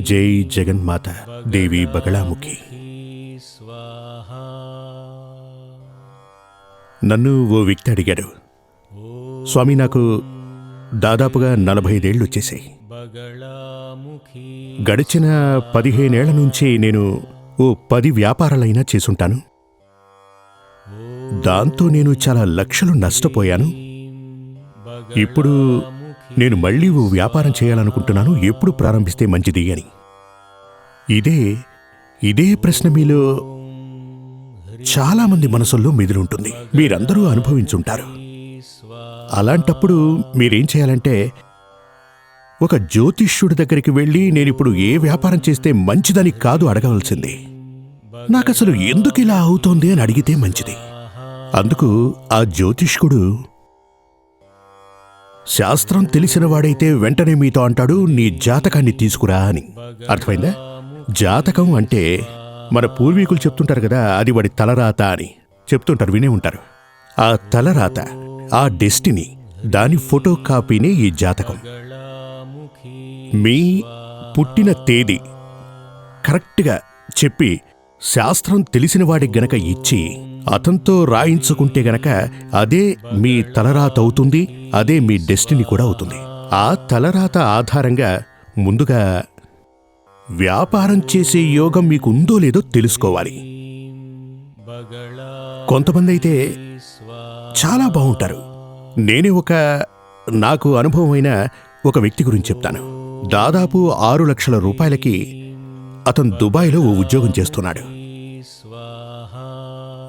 జై జగన్మాత దేవి బగళాముఖి. నన్ను ఓ వ్యక్తి అడిగాడు స్వామి నాకు దాదాపుగా నలభై ఐదేళ్ళు వచ్చేసాయి గడిచిన పదిహేనేళ్ళ నుంచి నేను ఓ పది వ్యాపారాలైనా చేసుంటాను. దాంతో నేను చాలా లక్షలు నష్టపోయాను. ఇప్పుడు నేను మళ్ళీ ఓ వ్యాపారం చేయాలనుకుంటున్నాను ఎప్పుడు ప్రారంభిస్తే మంచిది అని. ఇదే ఇదే ప్రశ్న మీలో చాలామంది మనసుల్లో మెదులుంటుంది. మీరందరూ అనుభవించుంటారు. అలాంటప్పుడు మీరేం చేయాలంటే ఒక జ్యోతిష్యుడి దగ్గరికి వెళ్ళి నేనిప్పుడు ఏ వ్యాపారం చేస్తే మంచిదని కాదు అడగవలసింది. నాకసలు ఎందుకు ఇలా అవుతోంది అని అడిగితే మంచిది. అందుకు ఆ జ్యోతిష్కుడు శాస్త్రం తెలిసినవాడైతే వెంటనే మీతో అంటాడు నీ జాతకాన్ని తీసుకురా అని. అర్థమైందా? జాతకం అంటే మన పూర్వీకులు చెప్తుంటారు కదా అది వాడి తలరాత అని. చెప్తుంటారు వినే ఉంటారు. ఆ తలరాత ఆ డెస్టినీ దాని ఫోటో కాపీనే ఈ జాతకం. మీ పుట్టిన తేదీ కరెక్ట్గా చెప్పి శాస్త్రం తెలిసినవాడికి గనక ఇచ్చి అతనితో రాయించుకుంటే గనక అదే మీ తలరాత అవుతుంది అదే మీ డెస్టినీ కూడా అవుతుంది. ఆ తలరాత ఆధారంగా ముందుగా వ్యాపారం చేసే యోగం మీకు ఉందో లేదో తెలుసుకోవాలి. కొంతమంది అయితే చాలా బాగుంటారు. నేనే ఒక నాకు అనుభవమైన ఒక వ్యక్తి గురించి చెప్తాను. దాదాపు ఆరు లక్షల రూపాయలకి అతను దుబాయ్లో ఓ ఉద్యోగం చేస్తున్నాడు.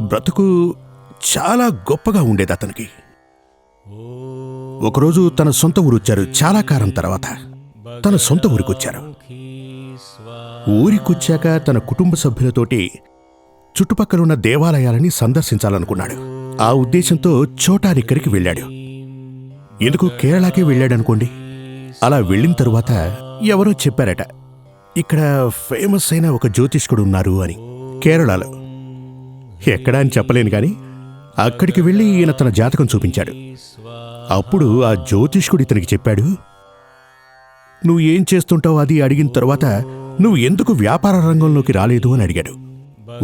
బ్రతుకు చాలా గొప్పగా ఉండేది అతనికి. ఒకరోజు తన సొంత ఊరు వచ్చారు చాలా కాలం తర్వాత. తన సొంత ఊరికొచ్చారు ఊరికొచ్చాక తన కుటుంబ సభ్యులతోటి చుట్టుపక్కల ఉన్న దేవాలయాలని సందర్శించాలనుకున్నాడు. ఆ ఉద్దేశంతో చోటానిక్కడికి వెళ్ళాడు. ఎందుకు కేరళకే వెళ్ళాడనుకోండి? అలా వెళ్ళిన తరువాత ఎవరో చెప్పారట ఇక్కడ ఫేమస్ అయిన ఒక జ్యోతిష్కుడు ఉన్నారు అని. కేరళలో. ఎక్కడా అని చెప్పలేను కానీ అక్కడికి వెళ్ళి ఈయన తన జాతకం చూపించాడు. అప్పుడు ఆ జ్యోతిష్కుడు ఇతనికి చెప్పాడు నువ్వు ఏం చేస్తుంటావు అది అడిగిన తర్వాత నువ్వు ఎందుకు వ్యాపార రంగంలోకి రాలేదు అని అడిగాడు.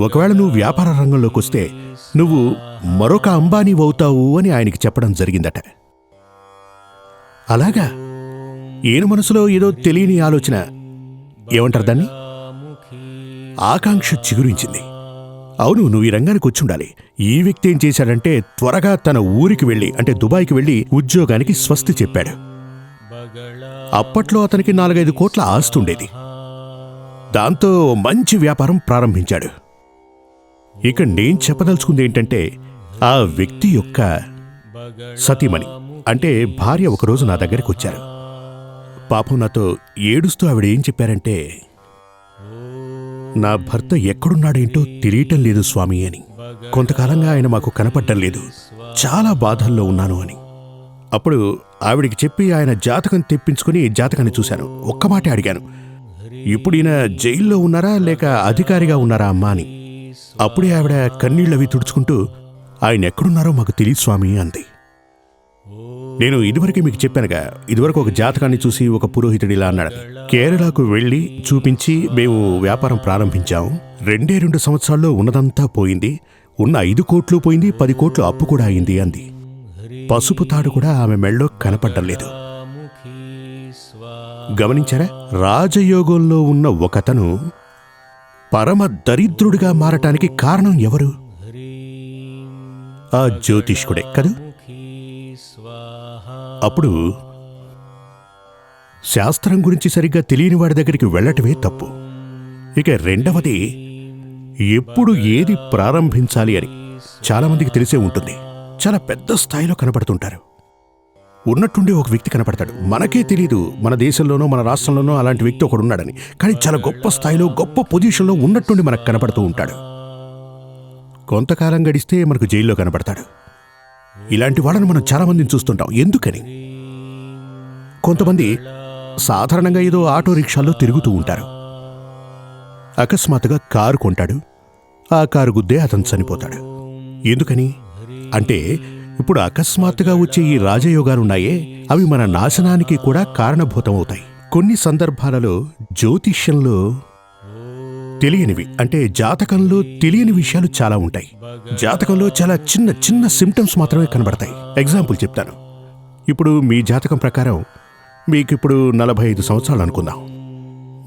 ఒకవేళ నువ్వు వ్యాపార రంగంలోకి వస్తే నువ్వు మరొక అంబానీ అవుతావు అని ఆయనకి చెప్పడం జరిగిందట. అలాగా ఈయన మనసులో ఏదో తెలియని ఆలోచన. ఏమంటారు దాన్ని? ఆకాంక్ష చిగురించింది. అవును నువ్వు ఈ రంగానికి వచ్చుండాలి. ఈ వ్యక్తి ఏం చేశాడంటే త్వరగా తన ఊరికి వెళ్ళి అంటే దుబాయ్కి వెళ్ళి ఉద్యోగానికి స్వస్తి చెప్పాడు. అప్పట్లో అతనికి నాలుగైదు కోట్ల ఆస్తుండేది దాంతో మంచి వ్యాపారం ప్రారంభించాడు. ఇక నేను చెప్పదలుచుకుంది ఏంటంటే ఆ వ్యక్తి యొక్క సతీమణి అంటే భార్య ఒకరోజు నా దగ్గరికి వచ్చారు. పాపం నాతో ఏడుస్తూ ఆవిడ ఏం చెప్పారంటే నా భర్త ఎక్కడున్నాడేంటో తెలియటం లేదు స్వామి అని. కొంతకాలంగా ఆయన మాకు కనపడటం లేదు. చాలా బాధల్లో ఉన్నాను అని. అప్పుడు ఆవిడికి చెప్పి ఆయన జాతకం తెప్పించుకుని జాతకాన్ని చూశాను. ఒక్క మాటే అడిగాను. ఇప్పుడు ఈయన జైల్లో ఉన్నారా లేక అధికారిగా ఉన్నారా అమ్మా అని. అప్పుడే ఆవిడ కన్నీళ్ళవి తుడుచుకుంటూ ఆయన ఎక్కడున్నారో మాకు తెలియదు స్వామి అంది. నేను ఇదివరకే మీకు చెప్పానుగా ఇదివరకు ఒక జాతకాన్ని చూసి ఒక పురోహితుడు ఇలా అన్నాడు. కేరళకు వెళ్ళి చూపించి మేము వ్యాపారం ప్రారంభించాం. రెండే రెండు సంవత్సరాల్లో ఉన్నదంతా పోయింది. ఉన్న ఐదు కోట్లు పోయింది పది కోట్లు అప్పు కూడా అయింది అంది. పసుపు తాడు కూడా ఆమె మెళ్ళో కనపడడం లేదు. గమనించారా? రాజయోగంలో ఉన్న ఒకతను పరమ దరిద్రుడిగా మారటానికి కారణం ఎవరు? ఆ జ్యోతిష్కుడే కదూ? అప్పుడు శాస్త్రం గురించి సరిగ్గా తెలియని వాడి దగ్గరికి వెళ్ళటమే తప్పు. ఇక రెండవది ఎప్పుడు ఏది ప్రారంభించాలి అని చాలామందికి తెలిసే ఉంటుంది. చాలా పెద్ద స్థాయిలో కనపడుతుంటారు ఉన్నట్టుండి ఒక వ్యక్తి కనపడతాడు మనకే తెలియదు మన దేశంలోనో మన రాష్ట్రంలోనో అలాంటి వ్యక్తి ఒకడు ఉన్నాడని. కానీ చాలా గొప్ప స్థాయిలో గొప్ప పొజిషన్లో ఉన్నట్టుండి మనకు కనపడుతూ ఉంటాడు. కొంతకాలం గడిస్తే మనకు జైల్లో కనపడతాడు ఇలాంటి వాళ్ళని మనం చాలా మందిని చూస్తుంటాం. ఎందుకని? కొంతమంది సాధారణంగా ఏదో ఆటో రిక్షాల్లో తిరుగుతూ ఉంటారు. అకస్మాత్తుగా కారు కొంటాడు. ఆ కారు గుద్దే అతను చనిపోతాడు. ఎందుకని? అంటే ఇప్పుడు అకస్మాత్తుగా వచ్చే ఈ రాజయోగాలున్నాయే అవి మన నాశనానికి కూడా కారణభూతమవుతాయి. కొన్ని సందర్భాలలో జ్యోతిష్యంలో తెలియనివి. అంటే జాతకంలో తెలియని విషయాలు చాలా ఉంటాయి. జాతకంలో చాలా చిన్న చిన్న సిమ్టమ్స్ మాత్రమే కనబడతాయి. ఎగ్జాంపుల్ చెప్తాను. ఇప్పుడు మీ జాతకం ప్రకారం మీకు ఇప్పుడు నలభై ఐదు సంవత్సరాలు అనుకుందాం.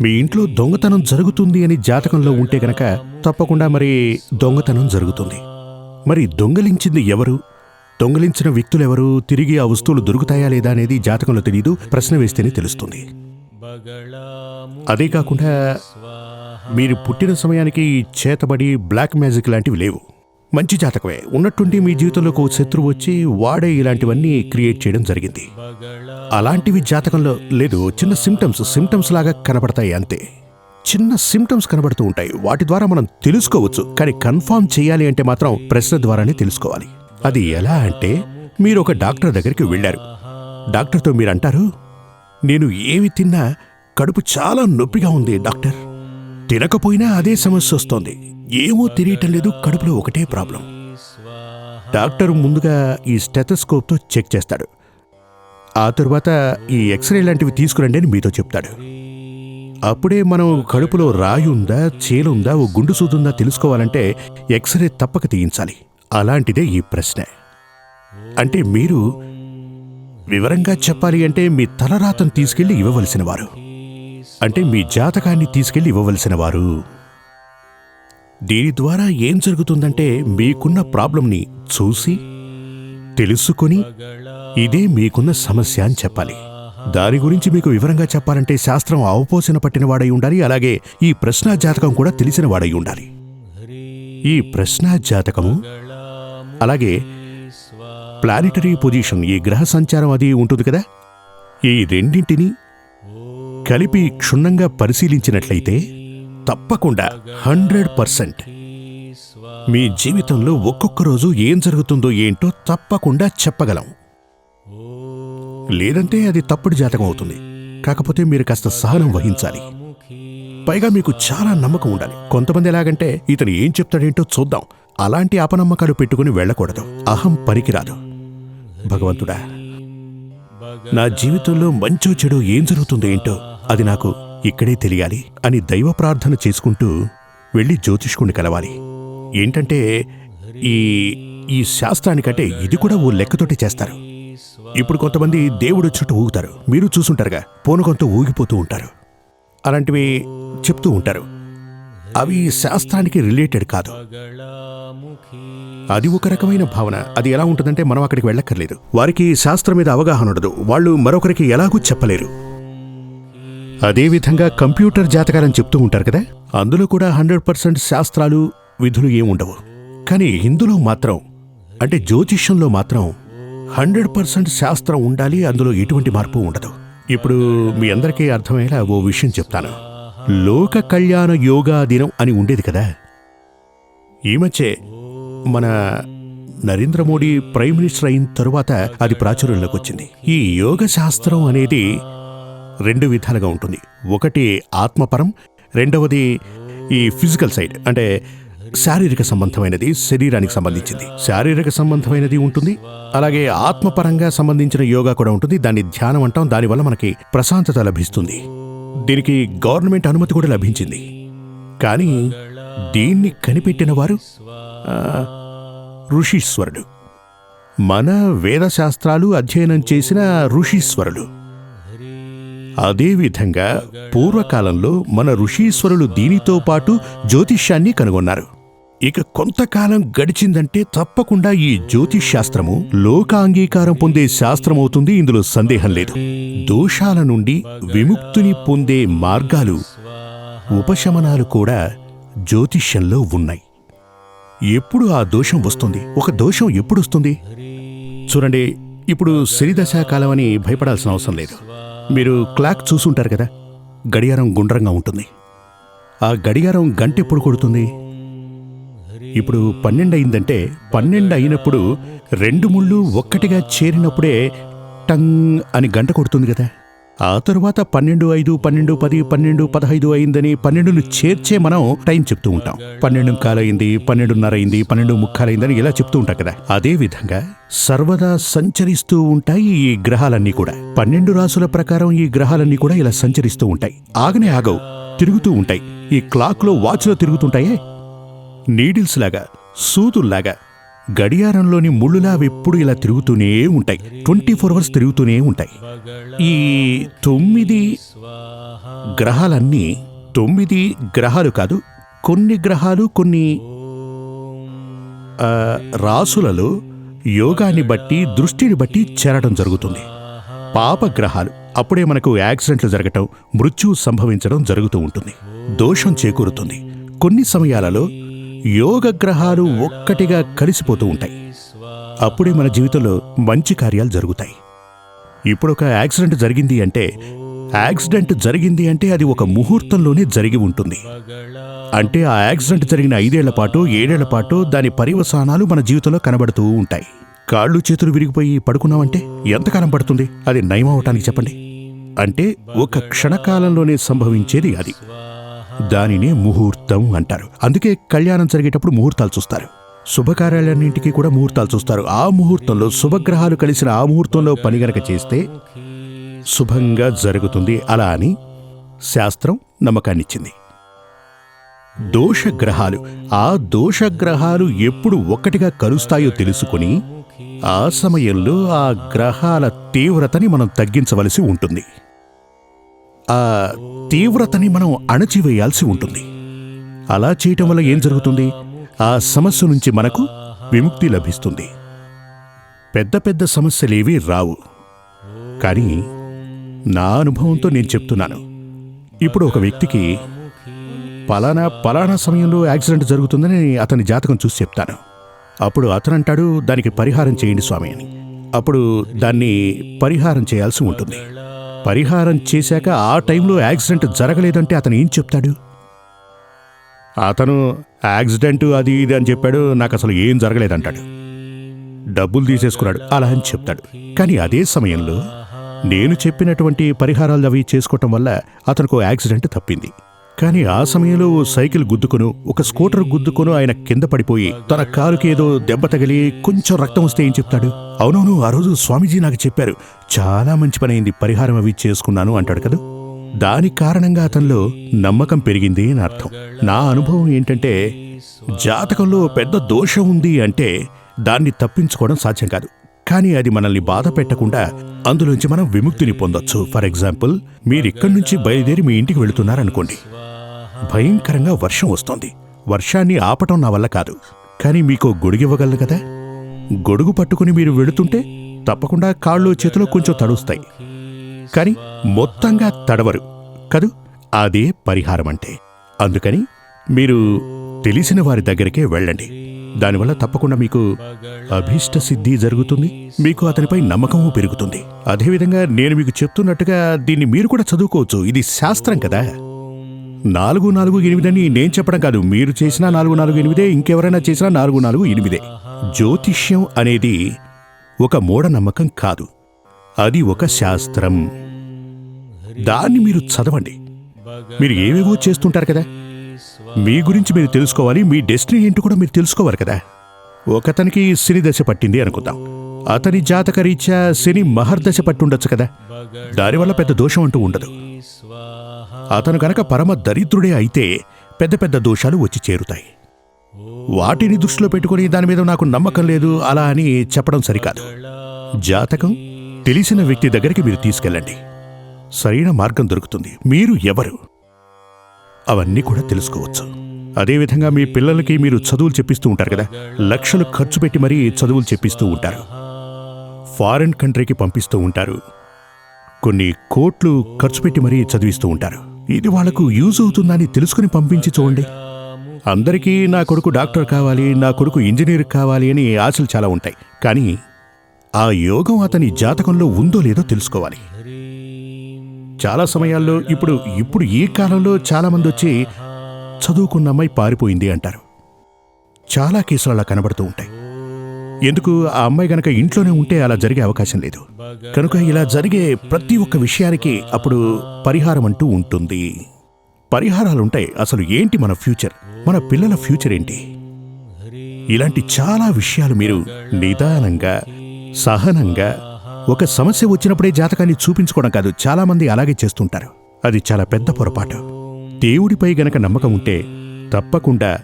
మీ ఇంట్లో దొంగతనం జరుగుతుంది అని జాతకంలో ఉంటే గనక తప్పకుండా మరి దొంగతనం జరుగుతుంది. మరి దొంగలించింది ఎవరు? దొంగలించిన వ్యక్తులెవరు తిరిగి ఆ వస్తువులు దొరుకుతాయా లేదా అనేది జాతకంలో తెలియదు ప్రశ్న వేస్తేనే తెలుస్తుంది. అదే కాకుండా మీరు పుట్టిన సమయానికి చేతబడి బ్లాక్ మ్యాజిక్ లాంటివి లేవు. మంచి జాతకమే. ఉన్నట్టుండి మీ జీవితంలోకి ఒక శత్రువు వచ్చి వాడే ఇలాంటివన్నీ క్రియేట్ చేయడం జరిగింది. అలాంటివి జాతకంలో లేదు. చిన్న సిమ్టమ్స్ సిమ్టమ్స్ లాగా కనబడతాయి అంతే. చిన్న సిమ్టమ్స్ కనబడుతూ ఉంటాయి. వాటి ద్వారా మనం తెలుసుకోవచ్చు. కానీ కన్ఫర్మ్ చేయాలి అంటే మాత్రం ప్రశ్న ద్వారానే తెలుసుకోవాలి. అది ఎలా అంటే మీరు ఒక డాక్టర్ దగ్గరికి వెళ్ళారు. డాక్టర్తో మీరు అంటారు నేను ఏమి తిన్నా కడుపు చాలా నొప్పిగా ఉంది డాక్టర్. తినకపోయినా అదే సమస్య వస్తోంది. ఏమో తెలియటం లేదు కడుపులో ఒకటే ప్రాబ్లం. డాక్టర్ ముందుగా ఈ స్టెథస్కోప్తో చెక్ చేస్తాడు. ఆ తరువాత ఈ ఎక్స్రే లాంటివి తీసుకురండి అని మీతో చెప్తాడు. అప్పుడే మనం కడుపులో రాయి ఉందా చేలుందా ఓ గుండు సూదుందా తెలుసుకోవాలంటే ఎక్స్రే తప్పక తీయించాలి. అలాంటిదే ఈ ప్రశ్న. అంటే మీరు వివరంగా చెప్పాలి అంటే మీ తలరాతను తీసుకెళ్ళి ఇవ్వవలసిన వారు అంటే మీ జాతకాన్ని తీసుకెళ్ళి ఇవ్వవలసిన వారు దీని ద్వారా ఏం జరుగుతుందంటే మీకున్న ప్రాబ్లంని చూసి తెలుసుకొని ఇదే మీకున్న సమస్య అని చెప్పాలి. దాని గురించి మీకు వివరంగా చెప్పాలంటే శాస్త్రం అవపోసన పట్టిన వాడై ఉండాలి అలాగే ఈ ప్రశ్నా జాతకం కూడా తెలిసిన వాడై ఉండాలి. ఈ ప్రశ్నా జాతకము అలాగే ప్లానిటరీ పొజిషన్ ఈ గ్రహ సంచారం అది ఉంటుంది కదా? ఈ రెండింటిని కలిపి క్షుణ్ణంగా పరిశీలించినట్లయితే తప్పకుండా హండ్రెడ్ పర్సెంట్. మీ జీవితంలో ఒక్కొక్క రోజు ఏం జరుగుతుందో ఏంటో తప్పకుండా చెప్పగలం. లేదంటే అది తప్పుడు జాతకం అవుతుంది. కాకపోతే మీరు కాస్త సహనం వహించాలి. పైగా మీకు చాలా నమ్మకం ఉండాలి. కొంతమంది ఎలాగంటే ఇతను ఏం చెప్తాడేంటో చూద్దాం. అలాంటి అపనమ్మకాలు పెట్టుకుని వెళ్ళకూడదు. అహం పనికిరాదు. భగవంతుడా నా జీవితంలో మంచో చెడు ఏం జరుగుతుందో ఏంటో అది నాకు ఇక్కడే తెలియాలి అని దైవ ప్రార్థన చేసుకుంటూ వెళ్ళి జ్యోతిష్కుని కలవాలి. ఏంటంటే ఈ ఈ శాస్త్రానికంటే ఇది కూడా ఓ లెక్కతోటి చేస్తారు. ఇప్పుడు కొంతమంది దేవుడు చుట్టూ ఊగుతారు. మీరు చూసుంటారుగా పోను కొంత ఊగిపోతూ ఉంటారు. అలాంటివి చెప్తూ ఉంటారు. అవి శాస్త్రానికి రిలేటెడ్ కాదు. అది ఒక రకమైన భావన. అది ఎలా ఉంటుందంటే మనం అక్కడికి వెళ్ళక్కర్లేదు. వారికి శాస్త్రం మీద అవగాహన ఉండదు. వాళ్ళు మరొకరికి ఎలాగూ చెప్పలేరు. అదేవిధంగా కంప్యూటర్ జాతకాలని చెప్తూ ఉంటారు కదా? అందులో కూడా హండ్రెడ్ పర్సెంట్ శాస్త్రాలు విధులు ఏముండవు కానీ హిందులో మాత్రం అంటే జ్యోతిష్యంలో మాత్రం హండ్రెడ్ పర్సెంట్ శాస్త్రం ఉండాలి అందులో ఎటువంటి మార్పు ఉండదు. ఇప్పుడు మీ అందరికీ అర్థమయ్యేలా ఓ విషయం చెప్తాను. లోక కళ్యాణ యోగా దినం అని ఉండేది కదా. ఈ మధ్యే మన నరేంద్ర మోడీ ప్రైమ్ మినిస్టర్ అయిన తరువాత అది ప్రాచుర్యంలోకి వచ్చింది. ఈ యోగ శాస్త్రం అనేది రెండు విధాలుగా ఉంటుంది. ఒకటి ఆత్మపరం రెండవది ఈ ఫిజికల్ సైడ్ అంటే శారీరక సంబంధమైనది శరీరానికి సంబంధించింది. శారీరక సంబంధమైనది ఉంటుంది అలాగే ఆత్మపరంగా సంబంధించిన యోగా కూడా ఉంటుంది. దాన్ని ధ్యానం అంటాం దానివల్ల మనకి ప్రశాంతత లభిస్తుంది. దీనికి గవర్నమెంట్ అనుమతి కూడా లభించింది. కానీ దీన్ని కనిపెట్టిన వారు ఋషీశ్వరుడు. మన వేదశాస్త్రాలు అధ్యయనం చేసిన ఋషీశ్వరులు అదేవిధంగా పూర్వకాలంలో మన ఋషీశ్వరులు దీనితో పాటు జ్యోతిష్యాన్ని కనుగొన్నారు. ఇక కొంతకాలం గడిచిందంటే తప్పకుండా ఈ జ్యోతిష్ శాస్త్రము లోకాంగీకారం పొందే శాస్త్రమవుతుంది. ఇందులో సందేహం లేదు. దోషాల నుండి విముక్తిని పొందే మార్గాలు ఉపశమనాలు కూడా జ్యోతిష్యంలో ఉన్నాయి. ఎప్పుడు ఆ దోషం వస్తుంది? ఒక దోషం ఎప్పుడు వస్తుంది? చూడండి ఇప్పుడు శనిదశ కాలం అని భయపడాల్సిన అవసరం లేదు. మీరు క్లాక్ చూసుంటారు కదా? గడియారం గుండ్రంగా ఉంటుంది. ఆ గడియారం గంట ఎప్పుడు కొడుతుంది? ఇప్పుడు పన్నెండు అయిందంటే పన్నెండు అయినప్పుడు రెండు ముళ్ళు ఒక్కటిగా చేరినప్పుడే టంగ్ అని గంట కొడుతుంది కదా. ఆ తరువాత పన్నెండు ఐదు పన్నెండు పది పన్నెండు పదహైదు అయిందని పన్నెండును చేర్చే మనం టైం చెప్తూ ఉంటాం. పన్నెండు కాలైంది పన్నెండున్నర అయింది పన్నెండు ముక్కాలైందని ఇలా చెప్తూ ఉంటాం కదా. అదే విధంగా సర్వదా సంచరిస్తూ ఉంటాయి ఈ గ్రహాలన్నీ కూడా. పన్నెండు రాసుల ప్రకారం ఈ గ్రహాలన్నీ కూడా ఇలా సంచరిస్తూ ఉంటాయి. ఆగనే ఆగవు తిరుగుతూ ఉంటాయి. ఈ క్లాక్లో వాచ్లో తిరుగుతుంటాయే? నీడిల్స్ లాగా సూదుల్లాగా గడియారంలోని ముళ్ళులా ఎప్పుడు ఇలా తిరుగుతూనే ఉంటాయి. ట్వంటీ ఫోర్ అవర్స్ తిరుగుతూనే ఉంటాయి. ఈ తొమ్మిది గ్రహాలన్నీ తొమ్మిది గ్రహాలు కాదు కొన్ని గ్రహాలు కొన్ని రాసులలో యోగాన్ని బట్టి దృష్టిని బట్టి చేరడం జరుగుతుంది. పాప గ్రహాలు అప్పుడే మనకు యాక్సిడెంట్లు జరగటం మృత్యు సంభవించడం జరుగుతూ ఉంటుంది. దోషం చేకూరుతుంది. కొన్ని సమయాలలో యోగ గ్రహాలు ఒక్కటిగా కలిసిపోతూ ఉంటాయి. అప్పుడే మన జీవితంలో మంచి కార్యాలు జరుగుతాయి. ఇప్పుడు ఒక యాక్సిడెంట్ జరిగింది అంటే యాక్సిడెంట్ జరిగింది అంటే అది ఒక ముహూర్తంలోనే జరిగి ఉంటుంది. అంటే ఆ యాక్సిడెంట్ జరిగిన ఐదేళ్ళ పాటు ఏడేళ్ళ పాటు దాని పర్యవసానాలు మన జీవితంలో కనబడుతూ ఉంటాయి. కాళ్ళు చేతులు విరిగిపోయి పడుకున్నామంటే ఎంతకాలం పడుతుంది? అది నయమవటానికి చెప్పండి. అంటే ఒక క్షణకాలంలోనే సంభవించేది అది. దానినే ముహూర్తం అంటారు. అందుకే కళ్యాణం జరిగేటప్పుడు ముహూర్తాలు చూస్తారు. శుభకార్యాలన్నింటికి కూడా ముహూర్తాలు చూస్తారు. ఆ ముహూర్తంలో శుభగ్రహాలు కలిసిన ఆ ముహూర్తంలో పని గనక చేస్తే శుభంగా జరుగుతుంది. అలా అని శాస్త్రం నమ్మకాన్నిచ్చింది. దోషగ్రహాలు. ఆ దోషగ్రహాలు ఎప్పుడు ఒక్కటిగా కలుస్తాయో తెలుసుకుని ఆ సమయంలో ఆ గ్రహాల తీవ్రతని మనం తగ్గించవలసి ఉంటుంది. ఆ తీవ్రతని మనం అణచివేయాల్సి ఉంటుంది. అలా చేయటం వల్ల ఏం జరుగుతుంది? ఆ సమస్య నుంచి మనకు విముక్తి లభిస్తుంది. పెద్ద పెద్ద సమస్యలేవీ రావు. కానీ నా అనుభవంతో నేను చెప్తున్నాను. ఇప్పుడు ఒక వ్యక్తికి పలానా పలానా సమయంలో యాక్సిడెంట్ జరుగుతుందని అతని జాతకం చూసి చెప్తాను. అప్పుడు అతను అంటాడు దానికి పరిహారం చేయండి స్వామి అని. అప్పుడు దాన్ని పరిహారం చేయాల్సి ఉంటుంది. పరిహారం చేశాక ఆ టైంలో యాక్సిడెంట్ జరగలేదంటే అతను ఏం చెప్తాడు? అతను యాక్సిడెంట్ అది ఇది అని చెప్పాడు నాకు అసలు ఏం జరగలేదంటాడు. డబ్బులు తీసేసుకున్నాడు అలా అని చెప్తాడు. కానీ అదే సమయంలో నేను చెప్పినటువంటి పరిహారాలు అవి చేసుకోవటం వల్ల అతనికి ఓ యాక్సిడెంట్ తప్పింది. కానీ ఆ సమయంలో ఓ సైకిల్ గుద్దుకును ఒక స్కూటర్ గుద్దుకును ఆయన కింద పడిపోయి తన కారుకి ఏదో దెబ్బ తగిలి కొంచెం రక్తం వస్తే ఏం చెప్తాడు? అవునవును ఆ రోజు స్వామీజీ నాకు చెప్పారు చాలా మంచి పని అయింది పరిహారం అవి చేసుకున్నాను అంటాడు కదా. దాని కారణంగా అతనిలో నమ్మకం పెరిగింది అని అర్థం. నా అనుభవం ఏంటంటే జాతకంలో పెద్ద దోషం ఉంది అంటే దాన్ని తప్పించుకోవడం సాధ్యం కాదు. కానీ అది మనల్ని బాధ పెట్టకుండా అందులోంచి మనం విముక్తిని పొందొచ్చు. ఫర్ ఎగ్జాంపుల్ మీరిక్కడి నుంచి బయలుదేరి మీ ఇంటికి వెళుతున్నారనుకోండి. భయంకరంగా వర్షం వస్తోంది. వర్షాన్ని ఆపటం నా వల్ల కాదు. కానీ మీకు గొడుగివ్వగలను కదా. గొడుగు పట్టుకుని మీరు వెళుతుంటే తప్పకుండా కాళ్ళు చేతిలో కొంచెం తడుస్తాయి. కానీ మొత్తంగా తడవరు. కదూ? అదే పరిహారం అంటే అందుకని మీరు తెలిసిన వారి దగ్గరికే వెళ్ళండి. దానివల్ల తప్పకుండా మీకు అభీష్ట సిద్ధి జరుగుతుంది. మీకు అతనిపై నమ్మకము పెరుగుతుంది. అదేవిధంగా నేను మీకు చెప్తున్నట్టుగా దీన్ని మీరు కూడా చదువుకోవచ్చు. ఇది శాస్త్రం కదా. నాలుగు నాలుగు ఎనిమిదని నేను చెప్పడం కాదు. మీరు చేసినా నాలుగు నాలుగు ఎనిమిదే ఇంకెవరైనా చేసినా నాలుగు నాలుగు ఎనిమిదే. జ్యోతిష్యం అనేది ఒక మూఢనమ్మకం కాదు. అది ఒక శాస్త్రం. దాన్ని మీరు చదవండి. మీరు ఏవేవో చేస్తుంటారు కదా? మీ గురించి మీరు తెలుసుకోవాలి మీ డెస్టినీ ఏంటో కూడా మీరు తెలుసుకోవాలి కదా? ఒకతనికి శని దశ పట్టింది అనుకుందాం. అతని జాతక రీత్యా శని మహర్దశ పట్టుండొచ్చు కదా? దానివల్ల పెద్ద దోషం అంటూ ఉండదు. అతను గనక పరమ దరిద్రుడే అయితే పెద్ద పెద్ద దోషాలు వచ్చి చేరుతాయి. వాటిని దృష్టిలో పెట్టుకుని దాని మీద నాకు నమ్మకం లేదు అలా అని చెప్పడం సరికాదు. జాతకం తెలిసిన వ్యక్తి దగ్గరికి మీరు తీసుకెళ్ళండి. సరైన మార్గం దొరుకుతుంది. మీరు ఎవరు? అవన్నీ కూడా తెలుసుకోవచ్చు. అదేవిధంగా మీ పిల్లలకి మీరు చదువులు చెప్పిస్తూ ఉంటారు కదా? లక్షలు ఖర్చు పెట్టి మరీ చదువులు చెప్పిస్తూ ఉంటారు. ఫారెన్ కంట్రీకి పంపిస్తూ ఉంటారు. కొన్ని కోట్లు ఖర్చు పెట్టి మరీ చదివిస్తూ ఉంటారు. ఇది వాళ్ళకు యూజ్ అవుతుందని తెలుసుకుని పంపించి చూడండి. అందరికీ నా కొడుకు డాక్టర్ కావాలి నా కొడుకు ఇంజనీర్ కావాలి అని ఆశలు చాలా ఉంటాయి. కానీ ఆ యోగం అతని జాతకంలో ఉందో లేదో తెలుసుకోవాలి. చాలా సమయాల్లో ఇప్పుడు ఇప్పుడు ఈ కాలంలో చాలామంది వచ్చి చదువుకున్న అమ్మాయి పారిపోయింది అంటారు. చాలా కేసులు అలా కనబడుతూ ఉంటాయి. ఎందుకు? ఆ అమ్మాయి గనక ఇంట్లోనే ఉంటే అలా జరిగే అవకాశం లేదు. కనుక ఇలా జరిగే ప్రతి ఒక్క విషయానికి అప్పుడు పరిహారం అంటూ ఉంటుంది. పరిహారాలుంటాయి అసలు ఏంటి మన ఫ్యూచర్? మన పిల్లల ఫ్యూచర్ ఏంటి? ఇలాంటి చాలా విషయాలు మీరు నిదానంగా సహనంగా ఒక సమస్య వచ్చినప్పుడే జాతకాన్ని చూపించుకోవడం కాదు చాలామంది అలాగే చేస్తుంటారు. అది చాలా పెద్ద పొరపాటు. దేవుడిపై గనక నమ్మకం ఉంటే తప్పకుండా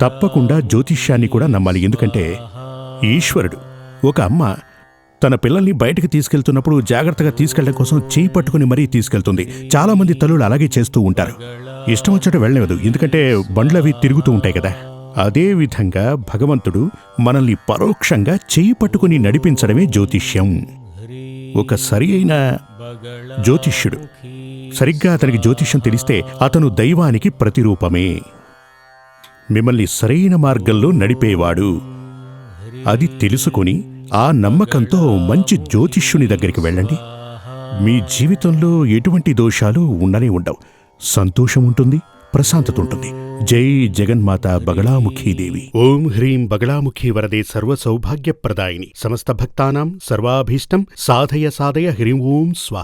తప్పకుండా జ్యోతిష్యాన్ని కూడా నమ్మాలి. ఎందుకంటే ఈశ్వరుడు ఒక అమ్మ తన పిల్లల్ని బయటకు తీసుకెళ్తున్నప్పుడు జాగ్రత్తగా తీసుకెళ్ళడం కోసం చేయి పట్టుకుని మరీ తీసుకెళ్తుంది. చాలా మంది తల్లులు అలాగే చేస్తూ ఉంటారు. ఇష్టం వచ్చేట వెళ్ళలేదు ఎందుకంటే బండ్లు అవి తిరుగుతూ ఉంటాయి కదా. అదే విధంగా భగవంతుడు మనల్ని పరోక్షంగా చేయి పట్టుకుని నడిపించడమే జ్యోతిష్యం. ఒక సరి అయిన జ్యోతిష్యుడు సరిగ్గా అతనికి జ్యోతిష్యం తెలిస్తే అతను దైవానికి ప్రతిరూపమే. మిమ్మల్ని సరైన మార్గంలో నడిపేవాడు. అది తెలుసుకొని ఆ నమ్మకంతో మంచి జ్యోతిష్యుని దగ్గరికి వెళ్ళండి. మీ జీవితంలో ఎటువంటి దోషాలు ఉండనే ఉండవు. సంతోషం ఉంటుంది ప్రశాంతత ఉంటుంది. జై జగన్మాత బగళాముఖీదేవి ఓం హ్రీం బగళాముఖీ వరదే సర్వ సౌభాగ్యప్రదాయిని సమస్త భక్తానాం సర్వాభీష్టం. సాధయ సాధయ హ్రీం ఓం స్వా